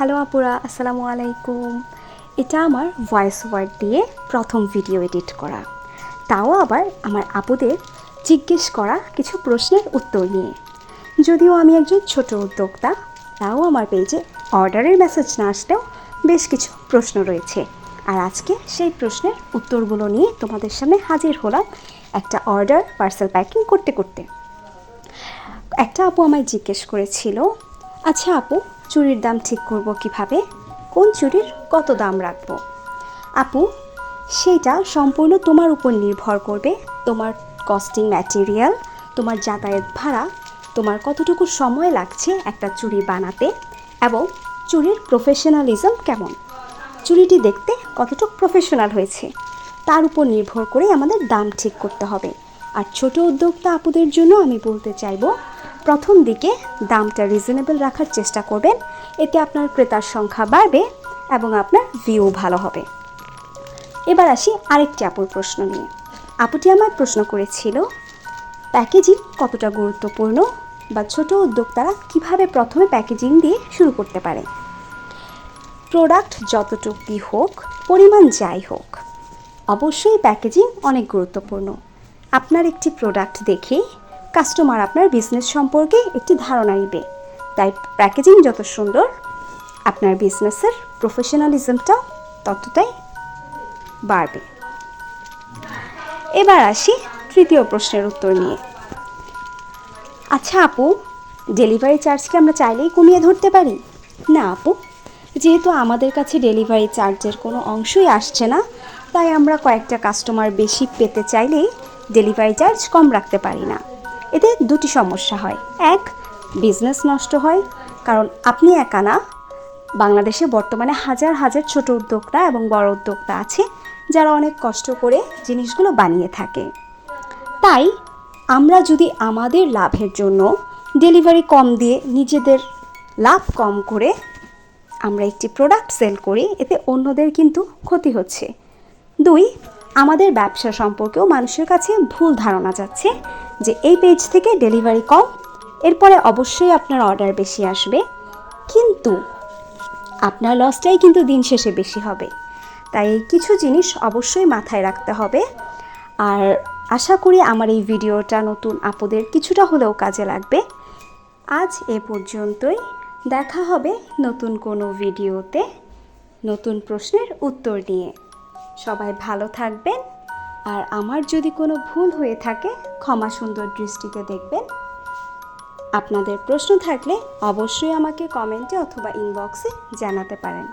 Hello আপুরা, আসসালামু আলাইকুম। এটা আমার ভয়েস ওভার দিয়ে প্রথম ভিডিও এডিট করা। তাও আবার আমার আপুদের জিজ্ঞেস করা কিছু প্রশ্নের উত্তর নিয়ে। যদিও আমি একজন ছোট উদ্যোক্তা, তাও আমার পেজে অর্ডারের মেসেজ না আসলেও বেশ কিছু প্রশ্ন রয়েছে। আর আজকে সেই প্রশ্নের উত্তরগুলো নিয়ে তোমাদের সামনে হাজির হলাম একটা অর্ডার পার্সেল প্যাকিং করতে করতে। একটা আপু আমায় জিজ্ঞেস করেছিল আচ্ছা আপু, চুরির দাম ঠিক করব কীভাবে? কোন চুরির কত দাম রাখব? আপু, সেইটা সম্পূর্ণ তোমার উপর নির্ভর করবে। তোমার কস্টিং ম্যাটেরিয়াল তোমার যাতায়াত ভাড়া, তোমার কতটুকু সময় লাগছে একটা চুড়ি বানাতে এবং চুরির প্রফেশনালিজম কেমন? চুরিটি দেখতে কতটুকু প্রফেশনাল হয়েছে? তার উপর নির্ভর করে আমাদের দাম ঠিক করতে হবে। আর ছোট উদ্যোক্তা আপুদের জন্য আমি বলতে চাইব প্রথম দিকে দামটা রিজনেবল রাখার চেষ্টা করবেন। এতে আপনার ক্রেতার সংখ্যা বাড়বে এবং আপনার ভিউ ভালো হবে। এবার আসি আরেকটি আপুর প্রশ্ন নিয়ে। আপুটি আমার প্রশ্ন করেছিল প্যাকেজিং কতটা গুরুত্বপূর্ণ বা ছোট উদ্যোক্তারা কীভাবে প্রথমে প্যাকেজিং দিয়ে শুরু করতে পারে? প্রোডাক্ট যতটুকুই হোক, পরিমাণ যাই হোক, অবশ্যই প্যাকেজিং অনেক গুরুত্বপূর্ণ। আপনার একটি প্রোডাক্ট দেখে কাস্টমার আপনার বিজনেস সম্পর্কে একটি ধারণা নেবে। তাই প্যাকেজিং যত সুন্দর, আপনার বিজনেসের প্রফেশনালিজমটা ততটাই বাড়বে। এবার আসি তৃতীয় প্রশ্নের উত্তর নিয়ে। আচ্ছা আপু ডেলিভারি চার্জ কি আমরা চাইলেই কমিয়ে ধরতে পারি? না আপু, যেহেতু আমাদের কাছে ডেলিভারি চার্জের কোনো অংশই আসছে না, তাই আমরা কয়েকটা কাস্টমার বেশি পেতে চাইলেই ডেলিভারি চার্জ কম রাখতে পারি না। এতে দুটি সমস্যা হয়। এক বিজনেস নষ্ট হয়, কারণ আপনি একা না। বাংলাদেশে বর্তমানে হাজার হাজার ছোট উদ্যোক্তা এবং বড় উদ্যোক্তা আছে, যারা অনেক কষ্ট করে জিনিসগুলো বানিয়ে থাকে। তাই, আমরা যদি আমাদের লাভের জন্য ডেলিভারি কম দিয়ে নিজেদের লাভ কম করে আমরা একটি প্রোডাক্ট সেল করি, এতে অন্যদের কিন্তু ক্ষতি হচ্ছে। দুই আমাদের ব্যবসা সম্পর্কেও মানুষের কাছে ভুল ধারণা যাচ্ছে যে এই পেজ থেকে ডেলিভারি কম। এরপরে অবশ্যই আপনার অর্ডার বেশি আসবে। কিন্তু আপনার লসটাই কিন্তু দিন শেষে বেশি হবে। তাই কিছু জিনিস অবশ্যই মাথায় রাখতে হবে। আর আশা করি আমার এই ভিডিওটা নতুন আপুদের কিছুটা হলেও কাজে লাগবে। আজ এ পর্যন্তই। দেখা হবে নতুন কোনো ভিডিওতে নতুন প্রশ্নের উত্তর নিয়ে। সবাই ভালো থাকবেন। আর আমার যদি কোনো ভুল হয়ে থাকে, ক্ষমা সুন্দর দৃষ্টিতে দেখবেন। আপনাদের প্রশ্ন থাকলে অবশ্যই আমাকে কমেন্টে অথবা ইনবক্সে জানাতে পারেন।